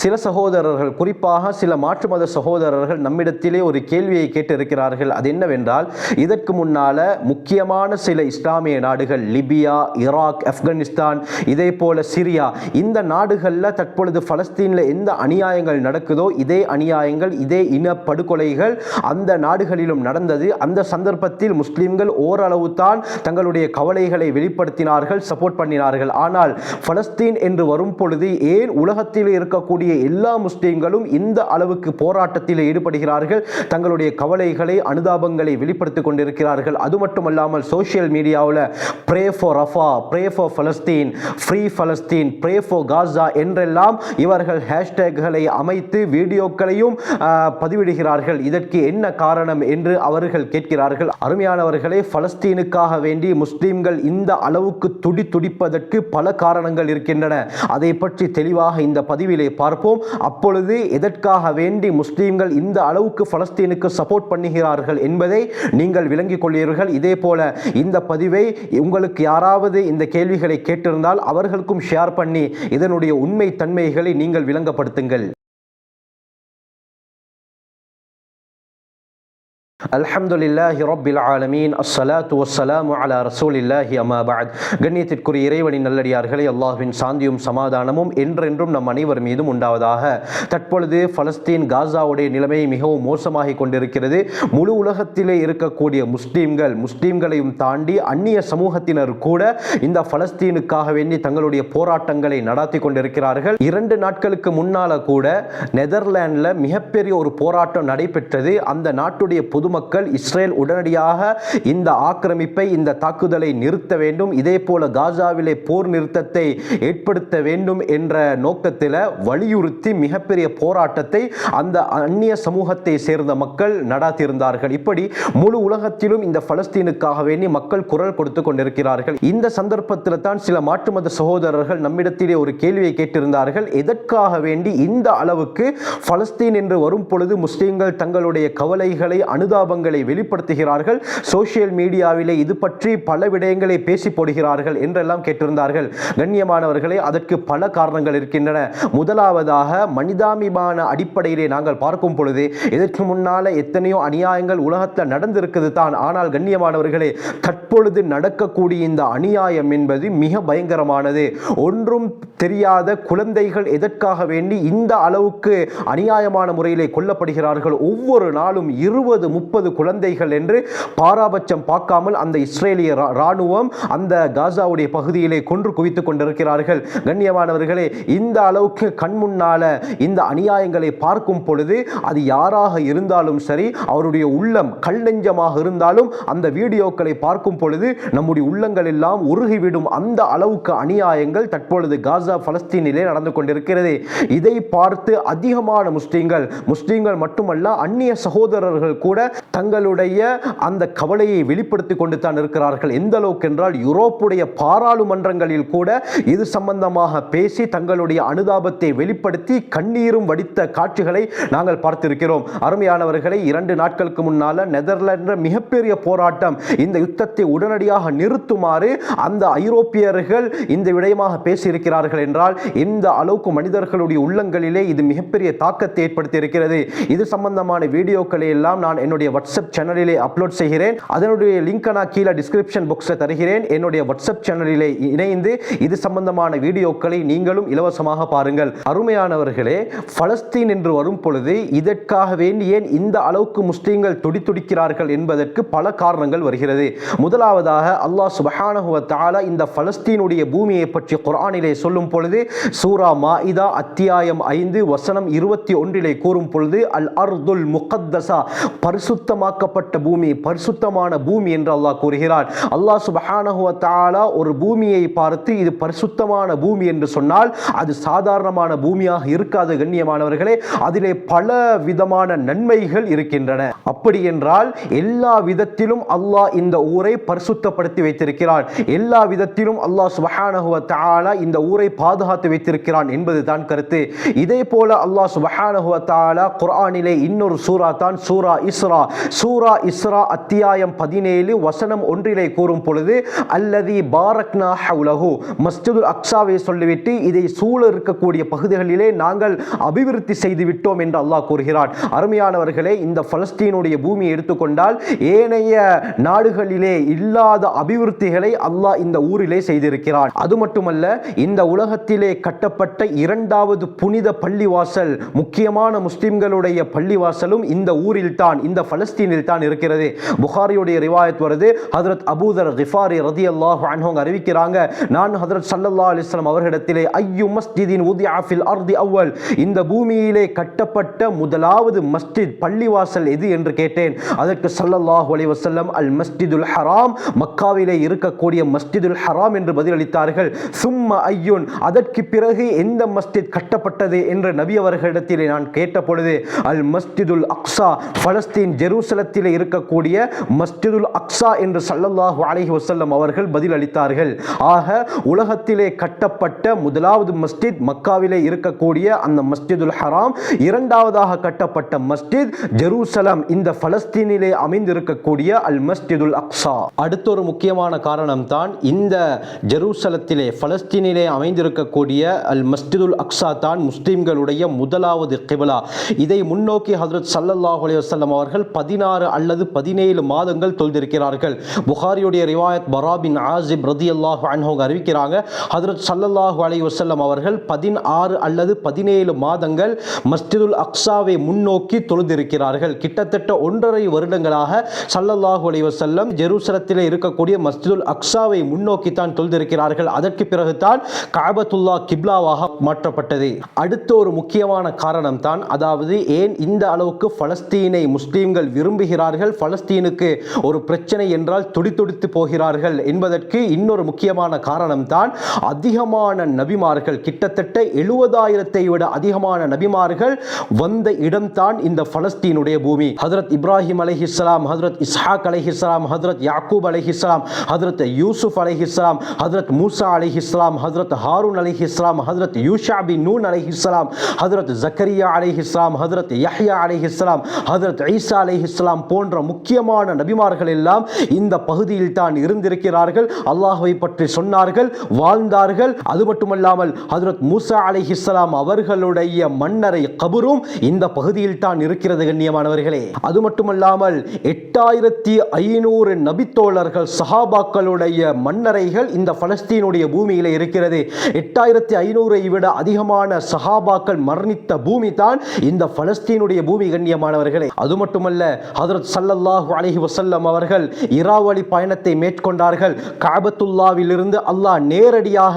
சில சகோதரர்கள் குறிப்பாக சில மாற்று மத சகோதரர்கள் நம்மிடத்திலே ஒரு கேள்வியை கேட்டிருக்கிறார்கள். அது என்னவென்றால் இதற்கு முன்னால முக்கியமான சில இஸ்லாமிய நாடுகள் லிபியா ஈராக் ஆப்கானிஸ்தான் இதே போல சிரியா இந்த நாடுகளில் தற்பொழுது பலஸ்தீனில் எந்த அநியாயங்கள் நடக்குதோ இதே அநியாயங்கள் இதே இன படுகொலைகள் அந்த நாடுகளிலும் நடந்தது. அந்த சந்தர்ப்பத்தில் முஸ்லிம்கள் ஓரளவு தான் தங்களுடைய கவலைகளை வெளிப்படுத்தினார்கள் சப்போர்ட் பண்ணினார்கள். ஆனால் பலஸ்தீன் என்று வரும் பொழுது ஏன் உலகத்தில் இருக்கக்கூடிய எல்லா முஸ்லீம்களும் இந்த அளவுக்கு போராட்டத்தில் ஈடுபடுகிறார்கள். தங்களுடைய கவலைகளை அனுதாபங்களை வெளிப்படுத்திக் கொண்டிருக்கிறார்கள். அது மட்டுமல்லாமல் சோஷியல் மீடியாவில் pray for Rafah pray for Palestine free Palestine pray for Gaza என்றெல்லாம் இவர்கள் ஹேஷ்டேக்களை அமைத்து வீடியோக்களையும் பதிவிடுகிறார்கள். இதற்கு என்ன காரணம் என்று அவர்கள் கேட்கிறார்கள். அருமையானவர்களே பலஸ்தீனுக்காக வேண்டி முஸ்லீம்கள் இந்த அளவுக்கு துடி துடிப்பதற்கு பல காரணங்கள் இருக்கின்றன. அதை பற்றி தெளிவாக இந்த பதிவிலே பார்ப்போம். அப்பொழுது எதற்காக வேண்டி முஸ்லீம்கள் இந்த அளவுக்கு பலஸ்தீனுக்கு சப்போர்ட் பண்ணுகிறார்கள் என்பதை நீங்கள் விளங்கிக் கொள்வீர்கள். இதே போல இந்த பதிவை உங்களுக்கு யாராவது இந்த கேள்விகளை கேட்டிருந்தால் அவர்களுக்கும் ஷேர் பண்ணி இதனுடைய உண்மை தன்மைகளை நீங்கள் விளங்கப்படுத்துங்கள். அல்ஹம்துலில்லாஹி ரப்பில் ஆலமீன். அஸ்ஸலாத்து வஸ்ஸலாமு அலா ரசூலில்லாஹி அம்மா பாத் கண்ணியத்திற்குரிய இறைவனின் நல்லடியார்களே அல்லாஹ்வின் சாந்தியும் சமாதானமும் என்றென்றும் நம் அனைவர் மீதும் உண்டாவதாக. தற்பொழுது பலஸ்தீன் காசாவுடைய நிலைமை மிகவும் மோசமாகி கொண்டிருக்கிறது. முழு உலகத்திலே இருக்கக்கூடிய முஸ்லீம்கள் முஸ்லீம்களையும் தாண்டி அந்நிய சமூகத்தினர் கூட இந்த பலஸ்தீனுக்காக வேண்டி தங்களுடைய போராட்டங்களை நடாத்தி கொண்டிருக்கிறார்கள். இரண்டு நாட்களுக்கு முன்னால கூட நெதர்லாண்டில் மிகப்பெரிய ஒரு போராட்டம் நடைபெற்றது. அந்த நாட்டுடைய பொதுமக்கள் இஸ்ரேல் உடனடியாக இந்த ஆக்கிரமிப்பை இந்த தாக்குதலை நிறுத்த வேண்டும் இதே போல காசாவிலே போர் நிறுத்தத்தை ஏற்படுத்த வேண்டும் என்ற நோக்கத்தில் வலியுறுத்தி மிகப்பெரிய போராட்டத்தை அந்த அந்நிய சமூகத்தை சேர்ந்த மக்கள் நடாத்தியிருந்தார்கள் இப்படி முழு உலகத்திலும் இந்த பலஸ்தீனுக்காக வேண்டி மக்கள் குரல் கொடுத்து கொண்டிருக்கிறார்கள். இந்த சந்தர்ப்பத்தில் தான் சில மாற்று மத சகோதரர்கள் நம்மிடத்திலே ஒரு கேள்வியை கேட்டிருந்தார்கள். எதற்காக வேண்டி இந்த அளவுக்கு பலஸ்தீன் என்று வரும் பொழுது முஸ்லீம்கள் தங்களுடைய கவலைகளை பரிதாபங்களை வெளிப்படுத்துகிறார்கள். சோசியல் மீடியாவிலே இது பற்றி பல விடயங்களை பேசி போடுகிறார்கள் என்றெல்லாம் கேட்டிருந்தார்கள். கண்ணியமானவர்களே அதற்கு பல காரணங்கள் இருக்கின்றன. முதலாவதாக மனிதாபிமான அடிப்படையிலே நாங்கள் பார்க்கும் பொழுது இதற்கு முன்னால எத்தனையோ அநியாயங்கள் உலகத்தில் நடந்திருக்குது தான். ஆனால் கண்ணியமானவர்களே தற்பொழுது நடக்கக்கூடிய இந்த அநியாயம் என்பது மிக பயங்கரமானது. ஒன்றும் தெரியாத குழந்தைகள் எதற்காக வேண்டி இந்த அளவுக்கு அநியாயமான முறையிலே கொல்லப்படுகிறார்கள். ஒவ்வொரு நாளும் இருபது முப்பது முப்பது குழந்தைகள் என்று பாராபட்சம் பார்க்காமல் அந்த இஸ்ரேலிய ரா- ராணுவம் அந்த காசாவுடைய பகுதியிலே கொன்று குவித்து கொண்டிருக்கிறார்கள். கண்ணியமானவர்களே இந்த அளவுக்கு கண் முன்னால இந்த அநியாயங்களை பார்க்கும் பொழுது அது யாராக இருந்தாலும் சரி அவருடைய உள்ளம் கல் நெஞ்சமாக இருந்தாலும் அந்த வீடியோக்களை பார்க்கும் பொழுது நம்முடைய உள்ளங்கள் எல்லாம் உருகிவிடும் அந்த அளவுக்கு அநியாயங்கள் தற்பொழுது காசா பலஸ்தீனிலே நடந்து கொண்டிருக்கிறது. இதை பார்த்து அதிகமான முஸ்லீம்கள் முஸ்லீம்கள் மட்டுமல்ல அந்நிய சகோதரர்கள் கூட தங்களுடைய அந்த கவலையை வெளிப்படுத்திக் கொண்டு தான் இருக்கிறார்கள். எந்த அளவுக்கு என்றால் யூரோப்புடைய பாராளுமன்றங்களில் கூட இது சம்பந்தமாக பேசி தங்களுடைய அனுதாபத்தை வெளிப்படுத்தி கண்ணீரும் வடித்த காட்சிகளை நாங்கள் பார்த்திருக்கிறோம். அருமையானவர்களை இரண்டு நாட்களுக்கு முன்னால நெதர்லாந்து மிகப்பெரிய போராட்டம் இந்த யுத்தத்தை உடனடியாக நிறுத்துமாறு அந்த ஐரோப்பியர்கள் இந்த விடயமாக பேசியிருக்கிறார்கள் என்றால் இந்த அளவுக்கு மனிதர்களுடைய உள்ளங்களிலே இது மிகப்பெரிய தாக்கத்தை ஏற்படுத்தி இருக்கிறது இது சம்பந்தமான வீடியோக்களை எல்லாம் நான் என்னுடைய என்னுடைய வாட்ஸ்அப் சேனலிலே அப்லோட் செய்கிறேன். அதனுடைய லிங்க் நான் கீழே டிஸ்கிரிப்ஷன் பாக்ஸில் தருகிறேன். என்னுடைய வாட்ஸ்அப் சேனலிலே இணைந்து இது சம்பந்தமான வீடியோக்களை நீங்களும் இலவசமாக பாருங்கள். அருமையானவர்களே பலஸ்தீன் என்று வரும் பொழுது இதற்காக வேண்டி ஏன் இந்த அளவுக்கு முஸ்லீம்கள் துடிதுடிக்கிறார்கள் என்பதற்கு பல காரணங்கள் வருகிறது. முதலாவதாக அல்லாஹ் சுபஹானஹுவ தாலா இந்த பலஸ்தீனுடைய பூமியை பற்றி குரானிலே சொல்லும் பொழுது சூரா மாஇதா அத்தியாயம் ஐந்து வசனம் இருபத்தி ஒன்றிலே கூறும் பொழுது அல் அர்துல் முகத்தசா பரிசு பரிசுத்தமாக்கப்பட்ட பூமி பரிசுத்தமான பூமி என்று அல்லாஹ் கூறுகிறார் அல்லாஹ் சுபஹானஹு ஒரு பூமியை பார்த்து இது பரிசுத்தமான பூமி என்று சொன்னால் அது சாதாரணமான பூமியாக இருக்காது கண்ணியமானவர்களே. அதிலே பல விதமான நன்மைகள் இருக்கின்றன. அப்படி என்றால் எல்லா விதத்திலும் அல்லாஹ் இந்த ஊரை பரிசுத்தப்படுத்தி வைத்திருக்கிறான். எல்லா விதத்திலும் அல்லாஹ் சுபஹானஹு இந்த ஊரை பாதுகாத்து வைத்திருக்கிறான் என்பதுதான் கருத்து. இதே போல அல்லாஹ் சுபஹானஹு வ குர்ஆனிலே இன்னொரு சூரா தான் சூரா இஸ்ரா. சூரா இஸ்ரா அத்தியாயம் பதினேழு வசனம் ஒன்றிலே கூறும் பொழுது அல்லதி பாரக்னா ஹவுலஹு. மஸ்ஜிதுல் அக்ஸாவை சொல்லிவிட்டு இதை சூழ இருக்கக்கூடிய பகுதிகளிலே நாங்கள் அபிவிருத்தி செய்து விட்டோம் என்று அல்லாஹ் கூறுகிறான். அருமையானவர்களே இந்த பலஸ்தீனுடைய பூமியை எடுத்துக்கொண்டால் ஏனைய நாடுகளிலே இல்லாத அபிவிருத்திகளை அல்லாஹ் இந்த ஊரிலே செய்திருக்கிறான். அது மட்டுமல்ல இந்த உலகத்திலே கட்டப்பட்ட இரண்டாவது புனித பள்ளிவாசல் முக்கியமான முஸ்லிம்களுடைய பள்ளிவாசலும் இந்த ஊரில் தான் இந்த பலஸ்தீனில் தான் இருக்கிறது. புகாரியுடைய ரிவாயத் வருது. ஹதரத் அபூதர் கிஃபாரி ரதி அல்லாஹ் அன்ஹோங்க அறிவிக்கிறாங்க. நான் ஹதரத் சல்லல்லா அலிஸ்லாம் அவர்களிடத்திலே ஐயு மஸ்ஜிதின் உதி ஆஃபில் அர்தி அவ்வல். இந்த பூமியிலே கட்டப்பட்ட முதலாவது மஸ்ஜித் பள்ளிவாசல் எது என்று கேட்டேன். அதற்கு சல்லல்லாஹ் அலி வசல்லம் அல் மஸ்ஜிதுல் ஹராம். மக்காவிலே இருக்கக்கூடிய மஸ்ஜிதுல் ஹராம் என்று பதிலளித்தார்கள். சும்ம ஐயுன். அதற்கு பிறகு எந்த மஸ்ஜித் கட்டப்பட்டது என்று நபி அவர்களிடத்திலே நான் கேட்ட பொழுது அல் மஸ்ஜிதுல் அக்ஸா. பலஸ்தீன் ஜெருசலத்தில் இருக்கக்கூடிய மஸ்ஜிதுல் அக்ஸா என்று சல்லல்லாஹு அலஹி வசல்லம் அவர்கள் பதிலளித்தார்கள். ஆக உலகத்திலே கட்டப்பட்ட முதலாவது மஸ்ஜித் மக்காவிலே இருக்கக்கூடிய அந்த மஸ்ஜிதுல் ஹராம் இரண்டாவதாக கட்டப்பட்ட மஸ்ஜித் ஜெருசலம் இந்த பலஸ்தீனிலே அமைந்திருக்கக்கூடிய அல் மஸ்ஜிதுல் அக்ஸா. அடுத்த ஒரு முக்கியமான காரணம் தான் இந்த ஜெருசலத்திலே பலஸ்தீனிலே அமைந்திருக்கக்கூடிய அல் மஸ்ஜிதுல் அக்ஸா தான் முஸ்லீம்களுடைய முதலாவது கிபலா. இதை முன்னோக்கி ஹஜரத் சல்லல்லாஹு அலி வசல்லம் அவர்கள் பதினாறு அல்லது பதினேழு மாதங்கள் தொழுதிருக்கிறார்கள். புகாரியுடைய ரிவாயத் பராபின் ஆசிப் ரதி அல்லாஹு அன்ஹோங் அறிவிக்கிறாங்க. ஹதரத் சல்லல்லாஹு அலை வசல்லம் அவர்கள் பதினாறு அல்லது பதினேழு மாதங்கள் மஸ்ஜிதுல் அக்ஸாவை முன்னோக்கி தொழுதிருக்கிறார்கள். கிட்டத்தட்ட ஒன்றரை வருடங்களாக சல்லல்லாஹு அலை வசல்லம் ஜெருசலத்தில் இருக்கக்கூடிய மஸ்ஜிதுல் அக்ஸாவை முன்னோக்கி தான் தொழுதிருக்கிறார்கள். அதற்கு பிறகுதான் காபத்துல்லா கிப்லாவாக மாற்றப்பட்டது. அடுத்த ஒரு முக்கியமான காரணம் தான் அதாவது ஏன் இந்த அளவுக்கு பலஸ்தீனை முஸ்லீம் முஸ்லிம்கள் விரும்புகிறார்கள். பலஸ்தீனுக்கு ஒரு பிரச்சனை என்றால் துடித்துடித்து போகிறார்கள் என்பதற்கு இன்னொரு முக்கியமான காரணம்தான் அதிகமான நபிமார்கள். கிட்டத்தட்ட எழுபதாயிரத்தை விட அதிகமான நபிமார்கள் வந்த இடம்தான் இந்த பலஸ்தீனுடைய பூமி. ஹதரத் இப்ராஹிம் அலஹிஸ்லாம் ஹதரத் இஸ்ஹாக் அலஹிஸ்லாம் ஹதரத் யாக்கூப் அலஹிஸ்லாம் ஹதரத் யூசுப் அலஹிஸ்லாம் ஹதரத் மூசா அலஹிஸ்லாம் ஹதரத் ஹாரூன் அலஹிஸ்லாம் ஹதரத் யூஷா பி நூன் அலஹிஸ்லாம் ஹதரத் ஜக்கரியா அலஹிஸ்லாம் ஹதரத் யஹ்யா அலஹிஸ்லாம் ஹதரத் ஈசா இஸ்லாம் போன்ற முக்கியமான நபிமார்கள் எல்லாம் இந்த பகுதியில் தான் இருந்திருக்கிறார்கள். அல்லாஹுவை பற்றி சொன்னார்கள் வாழ்ந்தார்கள். அது மட்டுமல்லாமல் ஹதரத் மூசா இஸ்லாம் அவர்களுடைய மன்னரை கபரும் இந்த பகுதியில் தான் இருக்கிறது கண்ணியமானவர்களே. அது மட்டுமல்லாமல் எட்டாயிரத்தி ஐநூறு நபித்தோழர்கள் சஹாபாக்களுடைய மன்னரைகள் இந்த பலஸ்தீனுடைய பூமியில் இருக்கிறது. எட்டாயிரத்தி ஐநூறை விட அதிகமான சஹாபாக்கள் மரணித்த பூமி தான் இந்த பலஸ்தீனுடைய பூமி கண்ணியமானவர்களே. அது மட்டுமல்ல மட்டுமல்ல ஹதரத் சல்லல்லாஹு அலஹி வசல்லம் அவர்கள் இராவளி பயணத்தை மேற்கொண்டார்கள். காபத்துல்லாவிலிருந்து அல்லாஹ் நேரடியாக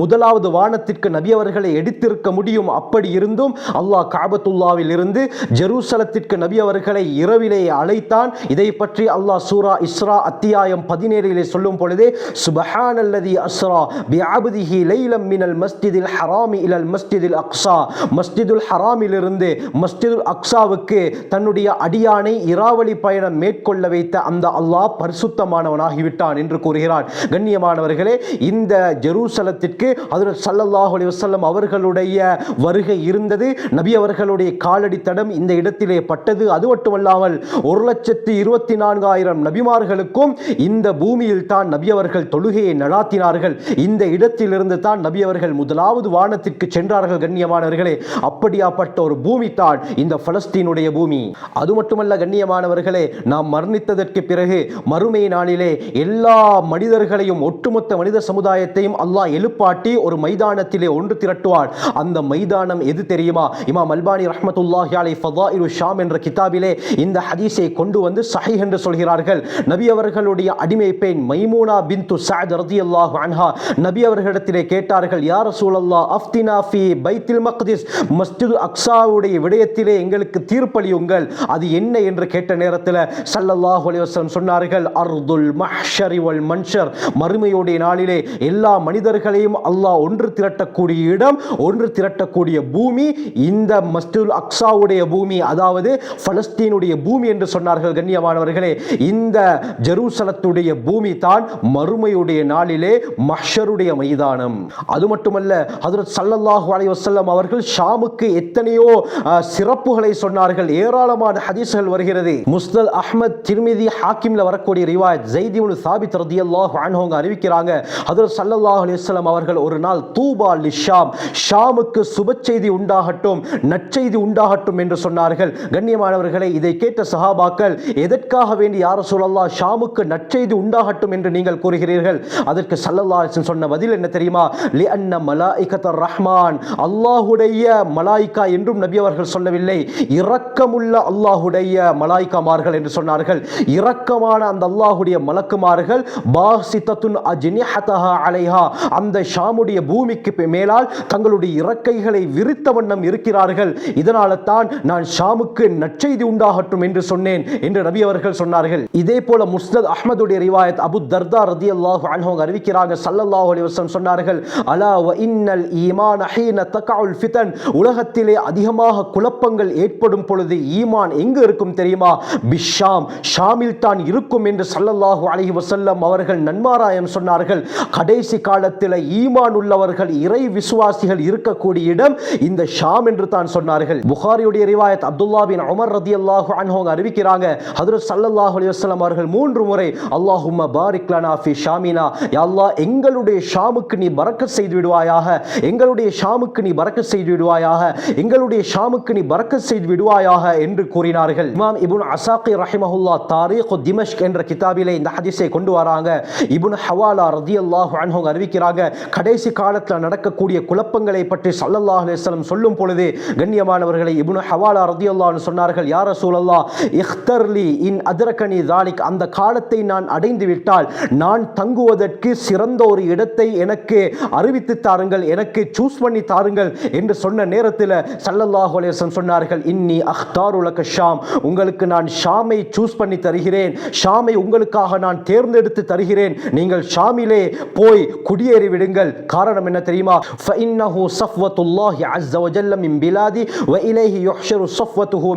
முதலாவது வானத்திற்கு நபி அவர்களை எடுத்திருக்க முடியும். அப்படி இருந்தும் அல்லாஹ் காபத்துல்லாவில் இருந்து ஜெருசலத்திற்கு நபி அவர்களை இரவிலே அழைத்தான். இதை பற்றி அல்லாஹ் சூரா இஸ்ரா அத்தியாயம் பதினேழிலே சொல்லும் பொழுதே சுபஹான் அல்லதி அஸ்ரா பிஅப்திஹி லைலம் மினல் மஸ்ஜிதில் ஹராமி இலல் மஸ்ஜிதில் அக்ஸா. மஸ்ஜிதுல் ஹராமிலிருந்து மஸ்ஜிதுல் அக்ஸாவுக்கு தன்னுடைய அடியான் இராவளி பயணம் மேற்கொள்ள வைத்த அந்த அல்லாஹ் பரிசுத்தமானவனாகிவிட்டான் என்று கூறுகிறான். கண்ணியமானவர்களே இந்த ஜெருசலத்திற்கு அதில் சல்லல்லாஹ் அலி வசல்லம் அவர்களுடைய வருகை இருந்தது. நபி அவர்களுடைய காலடி தடம் இந்த இடத்திலே பட்டது. அது மட்டுமல்லாமல் ஒரு லட்சத்தி இருபத்தி நான்காயிரம் நபிமார்களுக்கும் இந்த பூமியில் தான் நபி அவர்கள் தொழுகையை நடாத்தினார்கள். இந்த இடத்திலிருந்து தான் நபி அவர்கள் முதலாவது வானத்திற்கு சென்றார்கள். கண்ணியமானவர்களே அப்படியாப்பட்ட ஒரு பூமி தான் இந்த பலஸ்தீனுடைய பூமி. அது மட்டுமல்ல கண்ணியமானவர்களே நாம் மரணித்ததற்கு பிறகு மறுமை நாளிலே எல்லா மனிதர்களையும் ஒட்டுமொத்த மனித சமுதாயத்தையும் அல்லாஹ் எழுப்பாட்டி ஒரு மைதானத்திலே ஒன்று திரட்டுவார் அந்த மைதானம் எது தெரியுமா? இமாம் அல்பானி ரஹமத்துல்லாஹி அலை ஃபதா இரு ஷாம் என்ற கிதாபிலே இந்த ஹதீஸை கொண்டு வந்து சஹி என்று சொல்கிறார்கள். நபி அவர்களுடைய அடிமை பெண் மைமூனா பின் து சாத் ரதி அல்லாஹ் அன்ஹா நபி அவர்களிடத்திலே கேட்டார்கள் யார் சூழல்லா அஃப்தினா ஃபி பைத்தில் மக்திஸ் மஸ்ஜிது அக்ஸாவுடைய விடயத்திலே எங்களுக்கு தீர்ப்பளியுங்கள். அது என்ன என்ன என்று கேட்ட நேரத்தில் சல்லல்லாஹ் அலிவசம் சொன்னார்கள் அர்துல் மஹ்ஷரி வல் மன்ஷர். மறுமையுடைய நாளிலே எல்லா மனிதர்களையும் அல்லாஹ் ஒன்று திரட்டக்கூடிய இடம் ஒன்று திரட்டக்கூடிய பூமி இந்த மஸ்துல் அக்ஸாவுடைய பூமி அதாவது பலஸ்தீனுடைய பூமி என்று சொன்னார்கள் கண்ணியமானவர்களே இந்த ஜெருசலத்துடைய பூமி தான் மறுமையுடைய நாளிலே மஹ்ஷருடைய மைதானம். அது மட்டுமல்ல ஹதரத் சல்லல்லாஹு அலைவசல்லம் அவர்கள் ஷாமுக்கு எத்தனையோ சிறப்புகளை சொன்னார்கள் ஏராளமான ஹதீஸ்கள் ரிவாயத்துகள் வருகிறது. முஸ்தல் அஹ்மத் திருமிதி ஹாக்கிம்ல வரக்கூடிய ரிவாயத் ஜெய்திபுல் சாபித் ரதி அல்லாஹ் அன்ஹோங்க அறிவிக்கிறாங்க. ஹதரத் சல்லல்லாஹ் அலிஸ்லாம் அவர்கள் ஒரு நாள் தூபா லிஷாம் ஷாமுக்கு சுப செய்தி உண்டாகட்டும் நற்செய்தி உண்டாகட்டும் என்று சொன்னார்கள். கண்ணியமானவர்களை இதை கேட்ட சஹாபாக்கள் எதற்காக வேண்டி யார சொல்லல்லா ஷாமுக்கு நற்செய்தி உண்டாகட்டும் என்று நீங்கள் கூறுகிறீர்கள்? அதற்கு சல்லல்லா சொன்ன பதில் என்ன தெரியுமா? லி அன்ன மலாயிகத்தர் ரஹ்மான் அல்லாஹுடைய மலாய்க்கா என்றும் நபி அவர்கள் சொல்லவில்லை. இரக்கமுள்ள அல்லாஹுடைய அல்லாஹுடைய மலாய்க்கமார்கள் என்று சொன்னார்கள். இரக்கமான அந்த அல்லாஹுடைய மலக்குமார்கள் பாசித்தத்துன் அஜ்னிஹதஹா அலைஹா அந்த ஷாமுடைய பூமிக்கு மேலால் தங்களுடைய இறக்கைகளை விரித்த வண்ணம் இருக்கிறார்கள். இதனால தான் நான் ஷாமுக்கு நற்செய்தி உண்டாகட்டும் என்று சொன்னேன் என்று நபி அவர்கள் சொன்னார்கள். இதே போல முஸ்னத் அஹமதுடைய ரிவாயத் அபு தர்தா ரதியல்லாஹு அன்ஹு அவங்க அறிவிக்கிறாங்க. சல்லல்லாஹு அலைஹி சொன்னார்கள் அலா வ இன்னல் ஈமான் ஹீன தகஉல் ஃபிதன். உலகத்திலே அதிகமாக குழப்பங்கள் ஏற்படும் பொழுது ஈமான் எங்கு இருக்கும் தெரியுமா? பிஷாம் ஷாமில் தான் இருக்கும் என்று சல்லல்லாஹு அலஹி வசல்லம் அவர்கள் நன்மாராயம் சொன்னார்கள். கடைசி காலத்தில் ஈமான் உள்ளவர்கள் இறை விசுவாசிகள் இருக்கக்கூடிய இடம் இந்த ஷாம் என்று தான் சொன்னார்கள். புகாரியுடைய ரிவாயத் அப்துல்லா பின் அமர் ரதி அல்லாஹு அவங்க அறிவிக்கிறாங்க. ஹதரத் சல்லல்லாஹு அலி வஸல்லம் அவர்கள் மூன்று முறை அல்லாஹும்ம பாரிக்லனா ஃபி ஷாமினா யா எங்களுடைய ஷாமுக்கு நீ பறக்க செய்து விடுவாயாக எங்களுடைய ஷாமுக்கு நீ பறக்க செய்து விடுவாயாக எங்களுடைய ஷாமுக்கு நீ பறக்க செய்து விடுவாயாக என்று கூறினார்கள். இமாம் இபுன் அசாக்கி ரஹிமஹுல்லா தாரீக் திமஷ்க் என்ற கிதாபிலே இந்த ஹதீஸை கொண்டு வராங்க. இபுன் ஹவாலா ரதி அல்லாஹ் அவங்க அறிவிக்கிறாங்க கடைசி காலத்தில் நடக்கக்கூடிய குழப்பங்களை பற்றி சல்லல்லாஹ் அலிஸ்லம் சொல்லும் பொழுது கண்ணியமானவர்களை இபுன் ஹவாலா ரதியல்லாஹு அன்ஹு சொன்னார்கள் யார சூழல்லா இஹ்தர்லி இன் அதிரகனி தாலிக் அந்த காலத்தை நான் அடைந்து விட்டால் நான் தங்குவதற்கு சிறந்த ஒரு இடத்தை எனக்கு அறிவித்து தாருங்கள் எனக்கு சூஸ் பண்ணி தாருங்கள் என்று சொன்ன நேரத்தில் ஸல்லல்லாஹு அலைஹி சொன்னார்கள் இன்னி அஹ்தாருலக ஷாம் உங்களுக்கு நான் ஷாமை சூஸ் பண்ணி தருகிறேன். ஷாமை உங்களுக்காக நான் தேர்ந்தெடுத்து தருகிறேன். நீங்கள் ஷாமிலே போய் குடியேறி விடுங்கள். காரணம் என்ன தெரியுமா? ஃபைன்னஹு சஃப்வத்துல்லாஹி அஸ்ஸ வஜல்ல மின் பிலாதி வ இலைஹி யுஹ்ஷரு சஃப்வத்துஹு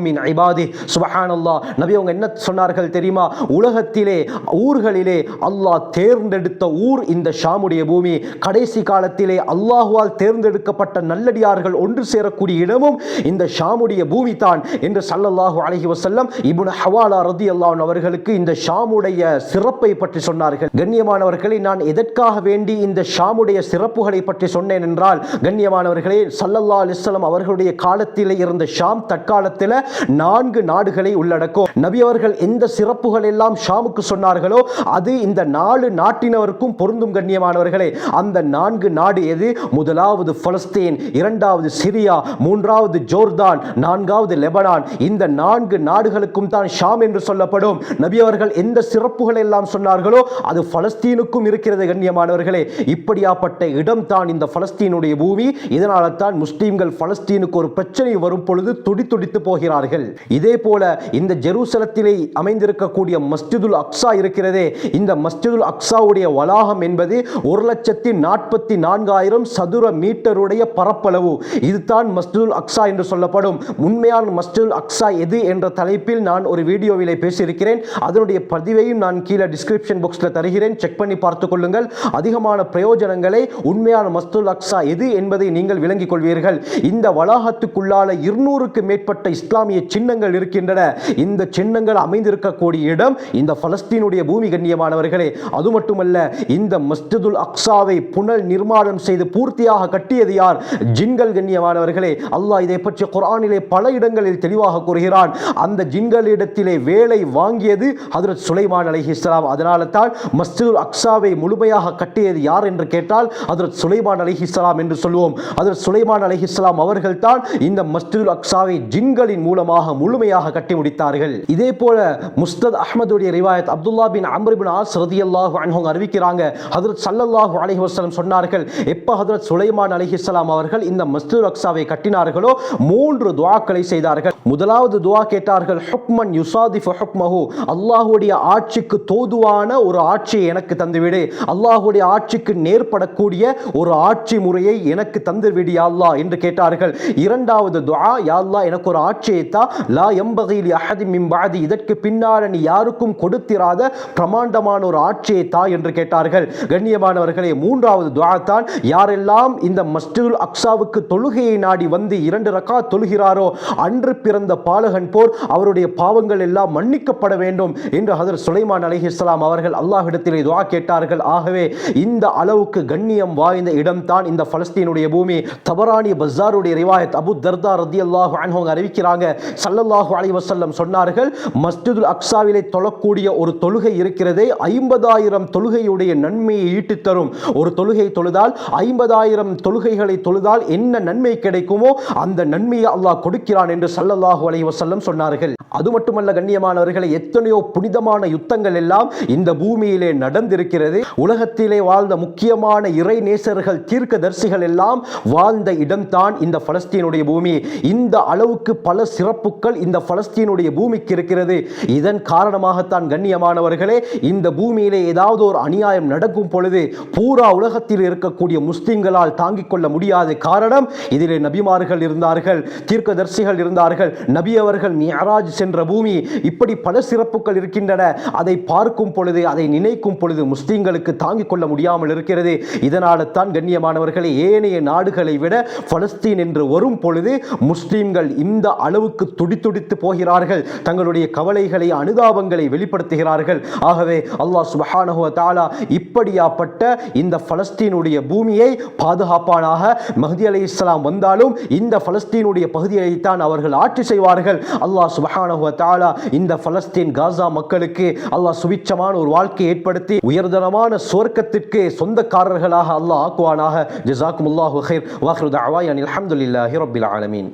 நபி அவங்க என்ன சொன்னார்கள் தெரியுமா? உலகத்திலே ஊர்களிலே அல்லாஹ் தேர்ந்தெடுத்த ஊர் இந்த ஷாமுடைய பூமி. கடைசி காலத்திலே அல்லாஹுவால் தேர்ந்தெடுக்கப்பட்ட நல்லடியார்கள் ஒன்று சேரக்கூடிய இடமும் இந்த ஷாமுடைய பூமி தான் என்று சல்லல்லாஹு அழகி வசல்லம் இப்னு ஹவாலா ரதி அன்ஹு அவர்களுக்கு இந்த ஷாமுடைய சிறப்பை பற்றி சொன்னார்கள். கண்ணியமானவர்களை நான் எதற்காக வேண்டி இந்த ஷாமுடைய சிறப்புகளை பற்றி சொன்னேன் என்றால் கண்ணியமானவர்களே சல்லல்லா அலிஸ்லாம் அவர்களுடைய காலத்தில் இருந்த ஷாம் தற்காலத்தில் நான்கு நாடுகளை உள்ளடக்கும். நபி அவர்கள் எந்த சிறப்புகள் எல்லாம் ஷாமுக்கு சொன்னார்களோ அது இந்த நாலு நாட்டினருக்கும் பொருந்தும் கண்ணியமானவர்களே. அந்த நான்கு நாடு எது? முதலாவது பலஸ்தீன் இரண்டாவது சிரியா மூன்றாவது ஜோர்தான் நான்காவது லெபனான். இந்த நான்கு நாடுகளுக்கும் தான் ஷாம் என்று சொல்லப்படும். நபி அவர்கள் எந்த சிறப்புகளை எல்லாம் சொன்னார்களோ அது பலஸ்தீனுக்கும் இருக்கிறது கண்ணியமானவர்களே. இப்படியாப்பட்ட இடம் தான் இந்த பலஸ்தீனுடைய பூமி. இதனால தான் முஸ்லீம்கள் பலஸ்தீனுக்கு ஒரு பிரச்சனை வரும் பொழுது துடி துடித்து போகிறார்கள். இதே போல இந்த ஜெருசலத்திலே அமைந்திருக்கக்கூடிய மஸ்ஜிதுல் அக்ஸா இருக்கிறதே. இந்த மஸ்ஜிதுல் அக்ஸாவுடைய வளாகம் என்பது ஒரு லட்சத்தி நாற்பத்தி நான்காயிரம் சதுர மீட்டருடைய பரப்பளவு. இதுதான் மஸ்ஜிதுல் அக்ஸா என்று சொல்லப்படும். உண்மையான மஸ்ஜிதுல் அக்ஸா எது என்ற தலைப்பில் நான் ஒரு வீடியோவிலே பேசியிருக்கிறேன். அதனுடைய பதிவையும் நான் கீழே டிஸ்கிரிப்ஷன் பாக்ஸில் தருகிறேன். செக் பண்ணி பார்த்து கொள்ளுங்கள். அதிகமான பிரயோஜனங்களை உண்மையான மஸ்துல் அக்ஸா எது என்பதை நீங்கள் விளங்கிக் கொள்வீர்கள். இந்த வளாகத்துக்குள்ளால இருநூறுக்கு மேற்பட்ட இஸ்லாமிய சின்னங்கள் இருக்கின்றன. இந்த சின்னங்கள் அமைந்திருக்கக்கூடிய இடம் இந்த பலஸ்தீனுடைய பூமி கண்ணியமானவர்களே அது மட்டுமல்ல இந்த மஸ்ஜிதுல் அக்ஸாவை புனல் நிர்மாணம் செய்து பூர்த்தியாக கட்டியது யார்? ஜின்கள் கண்ணியமானவர்களே. அல்லாஹ் இதை பற்றி குரானிலே பல இடங்களில் தெளிவாக கூறுகிறான். அந்த ஜின்களிடத்திலே வேலை வாங்கியது ஹதரத் சுலைமான் அலைஹிஸ்ஸலாம் அதனால தான் மஸ்ஜிதுல் அக்ஸாவை முழுமையாக கட்டியது யார் என்று கேட்டால் ஹதரத் சுலைமான் அலைஹிஸ்ஸலாம் என்று சொல்லுவோம். ஹதரத் சுலைமான் அலைஹிஸ்ஸலாம் அவர்கள் தான் இந்த மஸ்ஜிதுல் அக்ஸாவை ஜின்களின் மூலமாக முழுமையாக கட்டி முடித்தார்கள். இதே போல முஸ்தத் அஹ்மதுடைய ரிவாயத் அப்துல்லா பின் அம்ரிபின் ஆஸ் ரதி அல்லாஹு அன்ஹோங் அறிவிக்கிறாங்க. ஹதரத் சல்லல்லாஹு அலைஹி வசலம் சொன்னார்கள் எப்போ ஹதரத் சுலைமான் அலைஹிஸ்ஸலாம் அவர்கள் இந்த மஸ்ஜிதுல் அக்ஸாவை கட்டினார்களோ மூன்று துவாக்களை செய்தார்கள். முதலாவது துவா கேட்டால் கேட்டார்கள் ஹுக்மன் யுசாதிஃபு ஹுக்மஹு. அல்லாஹுடைய ஆட்சிக்கு தோதுவான ஒரு ஆட்சியை எனக்கு தந்துவிடு. அல்லாஹுடைய ஆட்சிக்கு நேர்படக்கூடிய ஒரு ஆட்சி முறையை எனக்கு தந்துவிடு யாழ்லா என்று கேட்டார்கள். இரண்டாவது துஆ யாழ்லா எனக்கு ஒரு ஆட்சியை தா. லா எம்பகையில் லி அஹதி மின் இதற்கு பின்னால் நீ யாருக்கும் கொடுத்திராத பிரமாண்டமான ஒரு ஆட்சியை தா என்று கேட்டார்கள். கண்ணியமானவர்களே மூன்றாவது துஆ தான் யாரெல்லாம் இந்த மஸ்ஜிதுல் அக்ஸாவுக்கு தொழுகையை நாடி வந்து இரண்டு ரக்கா தொழுகிறாரோ அன்று பிறந்த பாலகன் போர் அவருடைய பாவங்கள் எல்லாம் மன்னிக்கப்பட வேண்டும் என்று ஹதர் சுலைமான் அலைஹிஸ்ஸலாம் அவர்கள் அல்லாஹிடத்தில் துவா கேட்டார்கள். ஆகவே இந்த அளவுக்கு கண்ணியம் வாய்ந்த இடம்தான் இந்த பலஸ்தீனுடைய பூமி. தபரானி பஸாருடைய ரிவாயத் அபு தர்தா ரத்தி அல்லாஹு அவங்க அறிவிக்கிறாங்க. சல்லல்லாஹு அலி வசல்லம் சொன்னார்கள் மஸ்ஜிதுல் அக்ஸாவிலே தொழக்கூடிய ஒரு தொழுகை இருக்கிறதே ஐம்பதாயிரம் தொழுகையுடைய நன்மையை ஈட்டு தரும். ஒரு தொழுகை தொழுதால் ஐம்பதாயிரம் தொழுகைகளை தொழுதால் என்ன நன்மை கிடைக்குமோ அந்த நன்மையை அல்லாஹ் கொடுக்கிறான் என்று சல்லல்லாஹு அலி வசல்லம் சொன்னார் சொன்னார்கள். அது மட்டுமல்ல கண்ணியமானவர்களை எத்தனையோ புனிதமான யுத்தங்கள் எல்லாம் இந்த பூமியிலே நடந்திருக்கிறது. உலகத்திலே வாழ்ந்த முக்கியமான இறை நேசர்கள் தீர்க்க தரிசிகள் எல்லாம் வாழ்ந்த இடம்தான் இந்த பலஸ்தீனுடைய பூமி. இந்த அளவுக்கு பல சிறப்புகள் இந்த பலஸ்தீனுடைய பூமிக்கு இருக்கிறது. இதன் காரணமாகத்தான் கண்ணியமானவர்களே இந்த பூமியிலே ஏதாவது ஒரு அநியாயம் நடக்கும் பொழுது பூரா உலகத்தில் இருக்கக்கூடிய முஸ்லிம்களால் தாங்கிக் கொள்ள முடியாது காரணம் இதிலே நபிமார்கள் இருந்தார்கள் தீர்க்கதரிசிகள் இருந்தார்கள் நபி அவர்கள் மியராஜ் சென்ற பூமி இப்படி பல சிறப்புகள் இருக்கின்றன. அதை பார்க்கும் பொழுது அதை நினைக்கும் பொழுது முஸ்லீம்களுக்கு தாங்கிக் கொள்ள முடியாமல் இருக்கிறது. இதனால தான் கண்ணியமானவர்களை ஏனைய நாடுகளை விட பலஸ்தீன் என்று வரும் பொழுது முஸ்லீம்கள் இந்த அளவுக்கு துடித்துடித்து போகிறார்கள். தங்களுடைய கவலைகளை அனுதாபங்களை வெளிப்படுத்துகிறார்கள். ஆகவே அல்லாஹ் சுபஹானஹுவ தாலா இப்படியாப்பட்ட இந்த பலஸ்தீனுடைய பூமியை பாதுகாப்பானாக மஹதி அலி இஸ்லாம் வந்தாலும் இந்த பலஸ்தீனுடைய பகுதியைத்தான் அவர்கள் ஆட்சி செய்வார்கள். அல்லாஹ் அல்லாஹ் சுபஹானஹுவ தாலா இந்த பலஸ்தீன் காசா மக்களுக்கு அல்லாஹ் சுபிச்சமான ஒரு வாழ்க்கையை ஏற்படுத்தி உயர்தரமான சுவர்க்கத்திற்கு சொந்தக்காரர்களாக அல்லாஹ் ஆக்குவானாக. ஜஸாக்குமுல்லாஹு ஹைர் வாஹ்ரு தஅவாயன் அல்ஹம்துலில்லாஹி ரபில் ஆலமீன்.